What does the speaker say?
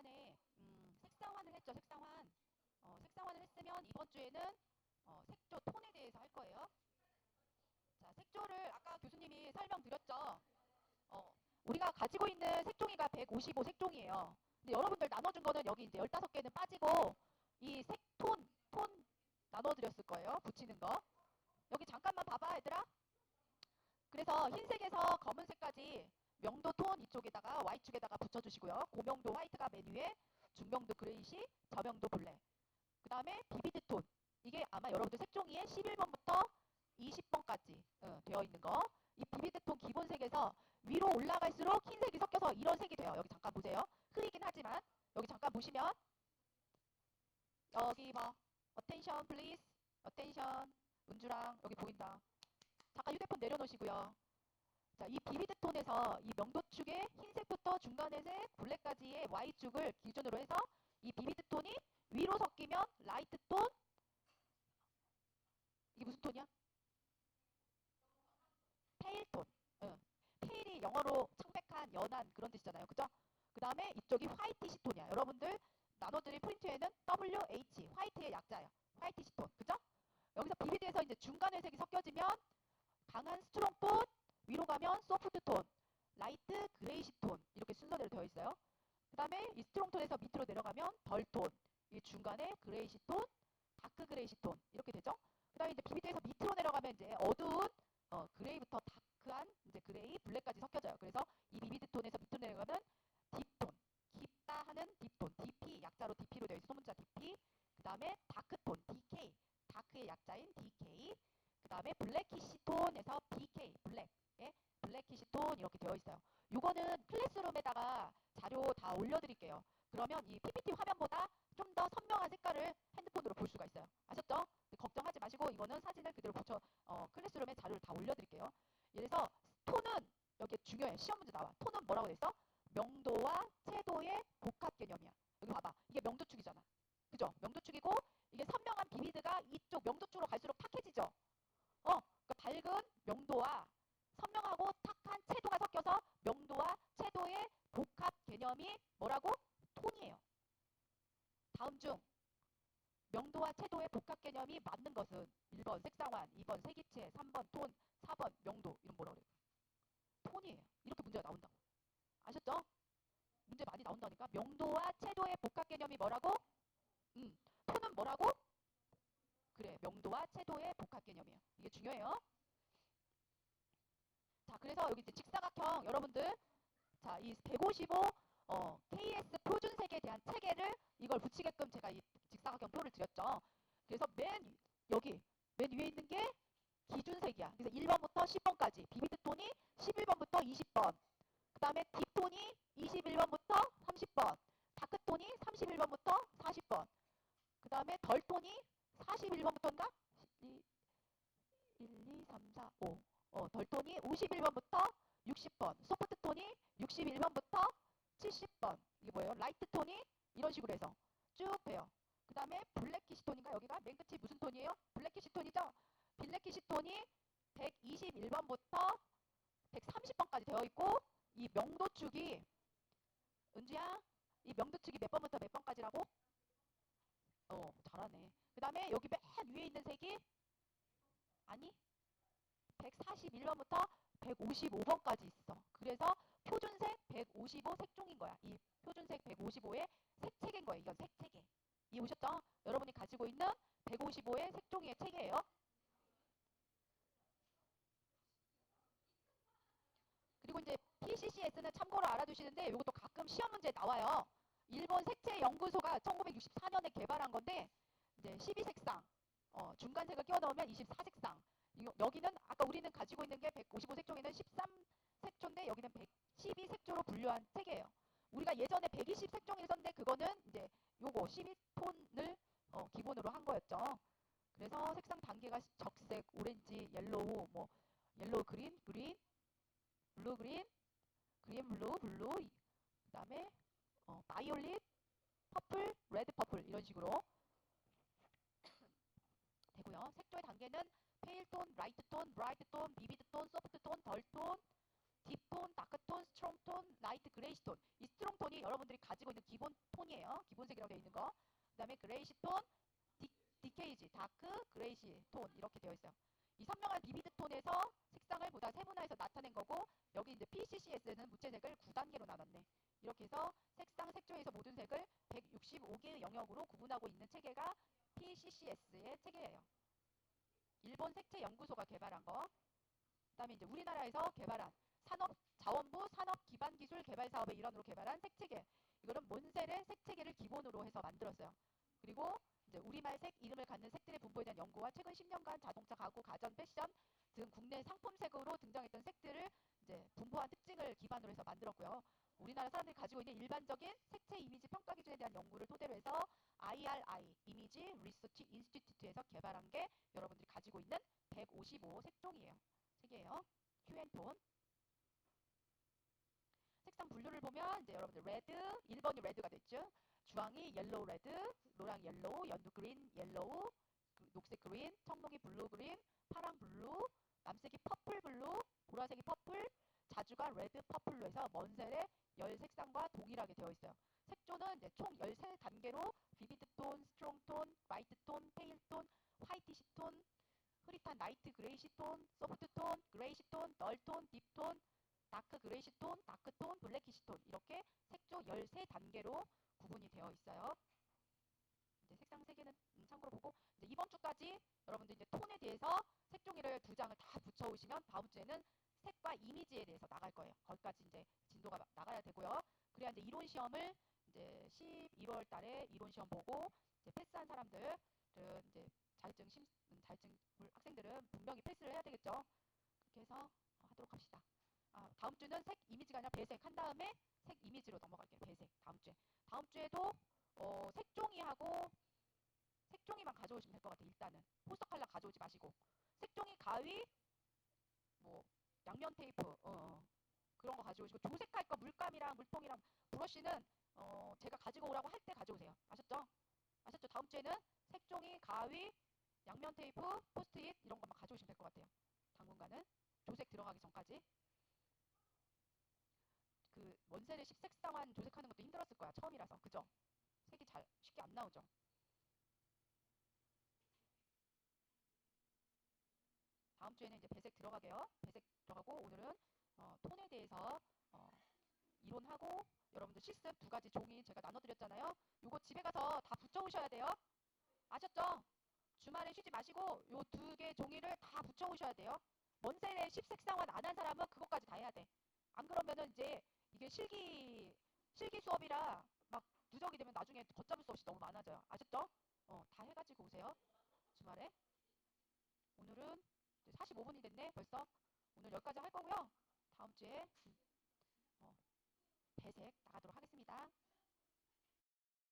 시간에 음, 색상화를 했죠. 색상화. 어, 색상화를 했으면 이번 주에는 어, 색조 톤에 대해서 할 거예요. 자, 색조를 아까 교수님이 설명드렸죠. 어, 우리가 가지고 있는 색종이가 155 색종이에요. 근데 여러분들 나눠준 거는 여기 이제 15개는 빠지고 이 색톤, 톤 나눠드렸을 거예요. 붙이는 거. 여기 잠깐만 봐봐, 얘들아. 그래서 흰색에서 검은색까지 명도 톤 이쪽에다가 Y축에다가 붙여주시고요. 고명도 화이트가 맨 위에, 중명도 그레이시, 저명도 블랙. 그 다음에 비비드 톤. 이게 아마 여러분들 색종이에 11번부터 20번까지 어, 되어 있는 거. 이 비비드 톤 기본색에서 위로 올라갈수록 흰색이 섞여서 이런 색이 돼요. 여기 잠깐 보세요. 흐리긴 하지만 여기 잠깐 보시면 여기 뭐 attention please, attention 은주랑 여기 보인다. 잠깐 휴대폰 내려놓으시고요. 자, 이 비비드 톤에서 이 명도축의 흰색부터 중간의 색, 블랙까지의 Y축을 기준으로 해서 이 비비드 톤이 위로 섞이면 라이트 톤 이게 무슨 톤이야? 페일 톤. 응. 페일이 영어로 창백한, 연한 그런 뜻이잖아요. 그죠? 그 다음에 이쪽이 화이티시 톤이야. 여러분들 나눠드릴 프린트에는 WH, 화이트의 약자예요. 화이티시 톤. 그죠? 여기서 비비드에서 이제 중간의 색이 섞여지면 강한 스트롱 톤, 위로 가면 소프트 톤, 라이트 그레이시 톤 이렇게 순서대로 되어 있어요. 그 다음에 이 스트롱 톤에서 밑으로 내려가면 덜 톤, 이 중간에 그레이시 톤, 다크 그레이시 톤 이렇게 되죠. 그 다음에 이제 비비드에서 밑으로 내려가면 이제 어두운 어, 그레이부터 다크한 이제 그레이, 블랙까지 섞여져요. 그래서 이 비비드 톤에서 밑으로 내려가면 딥톤, 깊다 하는 딥톤, DP 약자로 DP로 되어 있어 소문자 DP. 그 다음에 다크톤, DK, 다크의 약자인 DK. 그 다음에 블랙키시 톤에서 BK, 블랙. 톤 이렇게 되어 있어요. 요거는 클래스룸에다가 자료 다 올려드릴게요. 그러면 이 PPT 화면보다 좀 더 선명한 색깔을 핸드폰으로 볼 수가 있어요. 아셨죠? 걱정하지 마시고 이거는 사진을 그대로 붙여 어, 클래스룸에 자료를 다 올려드릴게요. 그래서 톤은 여기 중요해. 시험 문제 나와. 톤은 뭐라고 돼 있어? 명도와 채도의 복합 개념이야. 여기 봐봐. 이게 명도축이잖아. 그죠? 명도축이고 이게 선명한 비비드가 이쪽 명도축으로 갈수록 탁해지죠. 어, 그 밝은 명도와 개념이 뭐라고? 톤이에요. 다음 중 명도와 채도의 복합 개념이 맞는 것은 1번 색상환, 2번 색입체, 3번 톤, 4번 명도 이런 뭐라 그래요? 톤이에요. 이렇게 문제가 나온다고. 아셨죠? 문제 많이 나온다니까. 명도와 채도의 복합 개념이 뭐라고? 음, 톤은 뭐라고? 그래, 명도와 채도의 복합 개념이에요. 이게 중요해요. 자, 그래서 여기 이제 직사각형 여러분들 자, 이 155 어, KS 표준색에 대한 체계를 이걸 붙이게끔 제가 이 직사각형 표를 드렸죠. 그래서 맨 여기 맨 위에 있는 게 기준색이야. 그래서 1번부터 10번까지 비비드 톤이 11번부터 20번. 그 다음에 딥톤이 21번부터 30번. 다크톤이 31번부터 40번. 그 다음에 덜톤이 41번부터인가? 1, 2, 3, 4, 5. 어, 덜톤이 51번부터 60번. 소프트톤이 61번부터 70번. 이게 뭐예요? 라이트 톤이 이런 식으로 해서 쭉 돼요. 그 다음에 블랙 키시 톤인가? 여기가 맨 끝이 무슨 톤이에요? 블랙 키시 톤이죠? 블랙 키시 톤이 121번부터 130번까지 되어 있고 이 명도축이 은주야 이 명도축이 몇 번부터 몇 번까지라고? 어 잘하네. 그 다음에 여기 맨 위에 있는 색이 아니 141번부터 155번까지 있어. 그래서 표준색 155 색종인 거야. 이 표준색 155의 색체계인 거예요. 이건 색체계. 이해 오셨죠? 여러분이 가지고 있는 155의 색종이의 체계예요. 그리고 이제 PCCS는 참고로 알아두시는데 이것도 가끔 시험 문제 나와요. 일본 색채 연구소가 1964년에 개발한 건데 이제 12색상 어, 중간색을 끼워 넣으면 24색상. 이거- 여기는 아까 우리는 가지고 있는 게 155색종에는 13 색조인데 여기는 112 색조로 분류한 책이에요. 우리가 예전에 120 색종을 썼는데 그거는 이제 요거 12톤을 어, 기본으로 한 거였죠. 그래서 색상 단계가 적색, 오렌지, 옐로우, 뭐 옐로우 그린, 그린, 블루 그린, 그린 블루, 블루, 그다음에 어, 바이올릿, 퍼플, 레드 퍼플 이런 식으로 되고요. 색조의 단계는 페일 톤, 라이트 톤, 브라이트 톤, 비비드 톤, 덜 톤, 기본 톤 되어 있는 거. 그 다음에 그레이시 톤, 디, 디케이지, 다크, 그레이시 톤 이렇게 되어 있어요. 이 선명한 비비드 톤에서 색상을 보다 세분화해서 나타낸 거고 여기 이제 PCCS는 무채색을 9단계로 나눴네. 이렇게 해서 색상 색조에서 모든 색을 165개의 영역으로 구분하고 있는 체계가 PCCS의 체계예요. 일본 색채 연구소가 개발한 거. 그다음에 이제 우리나라에서 개발한 산업 자원부 산업 기반 기술 개발 사업의 일환으로 개발한 색체계. 이거는 몬셀의 색체계를 기본으로 해서 만들었어요. 그리고 이제 우리말 색 이름을 갖는 색들의 분포에 대한 연구와 최근 10년간 자동차, 가구, 가전, 패션 등 국내 상품색으로 등장했던 색들을 이제 분포한 특징을 기반으로 해서 만들었고요. 우리나라 사람들이 가지고 있는 일반적인 색채 이미지 평가 기준에 대한 연구를 토대로 해서 IRI 이미지 리서치 인스티튜트에서 개발한 게 여러분들이 가지고 있는 155 색종이에요. 색이에요. 휴앤톤. 색상 분류를 보면 이제 여러분들 레드 1번이 레드가 됐죠. 주황이 옐로우 레드, 노랑 옐로우, 연두 그린 옐로우, 그 녹색 그린, 청록이 블루 그린, 파랑 블루, 남색이 퍼플 블루, 보라색이 퍼플, 자주가 레드 퍼플로 해서 먼셀의 열 색상과 동일하게 되어 있어요. 색조는 이제 총 13단계로 비비드 톤, 스트롱 톤, 라이트 톤, 페일 톤, 화이티시 톤, 흐릿한 나이트 그레이시 톤, 소프트 톤, 그레이시 톤, 널 톤, 딥 톤, 다크 그레이시 톤, 다크 톤 이렇게 색조 13단계로 구분이 되어 있어요. 이제 색상 세 개는 음, 참고로 보고 이제 이번 주까지 여러분들 이제 톤에 대해서 색종이를 두 장을 다 붙여 오시면 다음 주에는 색과 이미지에 대해서 나갈 거예요. 거기까지 이제 진도가 나- 나가야 되고요. 그래야 이제 이론 시험을 이제 11월 달에 이론 시험 보고 이제 패스한 사람들은 이제 자격증 심 음, 자격증 물- 학생들은 분명히 패스를 해야 되겠죠. 그렇게 해서 어, 하도록 합시다. 아, 다음 주는 색 이미지가 아니라 배색 한 다음에 색 이미지로 넘어갈게요. 배색 다음 주에. 다음 주에도 어, 색종이하고 색종이만 가져오시면 될 것 같아요. 일단은 포스터 컬러 가져오지 마시고 색종이 가위 뭐 양면 테이프 어, 어, 그런 거 가져오시고 조색할 거 물감이랑 물통이랑 브러쉬는 어, 제가 가지고 오라고 할 때 가져오세요. 아셨죠? 아셨죠? 다음 주에는 색종이 가위 양면 테이프 포스트잇 이런 것만 가져오시면 될 것 같아요. 당분간은 조색 들어가기 전까지 그 원셀의 십색상환 조색하는 것도 힘들었을 거야 처음이라서 그죠? 색이 잘 쉽게 안 나오죠. 다음 주에는 이제 배색 들어가게요. 배색 들어가고 오늘은 어, 톤에 대해서 어, 이론하고 여러분들 실습 두 가지 종이 제가 나눠드렸잖아요. 요거 집에 가서 다 붙여 오셔야 돼요. 아셨죠? 주말에 쉬지 마시고 요 두 개 종이를 다 붙여 오셔야 돼요. 먼셀에 십색상환 안 한 사람은 그것까지 다 해야 돼. 안 그러면은 이제 이게 실기 실기 수업이라 막 누적이 되면 나중에 걷잡을 수 없이 너무 많아져요. 아셨죠? 어, 다 해가지고 오세요. 주말에. 오늘은 45분이 됐네 벌써. 오늘 여기까지 할 거고요. 다음 주에 어, 배색 나가도록 하겠습니다.